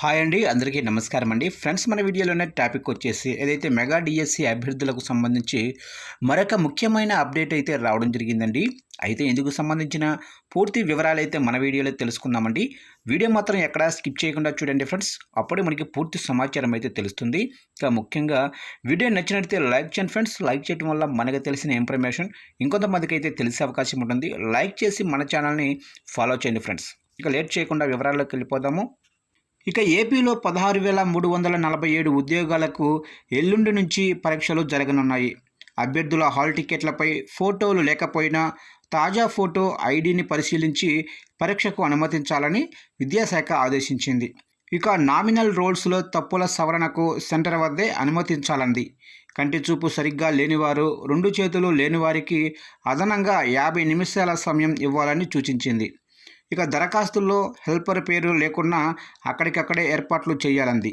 Hi అండి అందరికీ నమస్కారం అండి. ఫ్రెండ్స్ మన వీడియోలోనే టాపిక్ వచ్చేసి ఏదైతే మెగా డిఎస్సి అభ్యర్థులకు సంబంధించి మరొక ముఖ్యమైన అప్డేట్ అయితే రావడం జరిగిందండి. అయితే ఇందుకు సంబంధించిన పూర్తి వివరాలు అయితే మన వీడియోలో తెలుసుకుందామండి. వీడియో మాత్రం ఎక్కడా స్కిప్ చేయకుండా చూడండి ఫ్రెండ్స్. అప్పుడే మనకి పూర్తి సమాచారం అయితే తెలుస్తుంది. ఇంకా ముఖ్యంగా వీడియో నచ్చినట్లయితే లైక్ చేయండి ఫ్రెండ్స్. లైక్ చేయడం వల్ల మనకు తెలిసిన ఇన్ఫర్మేషన్ ఇంకొంతమందికి అయితే తెలిసే అవకాశం ఉంటుంది. లైక్ చేసి మన ఛానల్ని ఫాలో చేయండి ఫ్రెండ్స్. ఇక లేట్ చేయకుండా వివరాల్లోకి వెళ్ళిపోదాము. ఇక ఏపీలో పదహారు వేల మూడు వందల నలభై ఏడు ఉద్యోగాలకు ఎల్లుండి నుంచి పరీక్షలు జరగనున్నాయి. అభ్యర్థుల హాల్ టికెట్లపై ఫోటోలు లేకపోయినా తాజా ఫోటో ఐడిని పరిశీలించి పరీక్షకు అనుమతించాలని విద్యాశాఖ ఆదేశించింది. ఇక నామినల్ రోల్స్లో తప్పుల సవరణకు సెంటర్ వద్దే అనుమతించాలంది. కంటి చూపు సరిగ్గా లేనివారు రెండు చేతులు లేనివారికి అదనంగా యాభై నిమిషాల సమయం ఇవ్వాలని సూచించింది. ఇక దరఖాస్తుల్లో హెల్పర్ పేరు లేకున్నా అక్కడికక్కడే ఏర్పాట్లు చేయాలంది.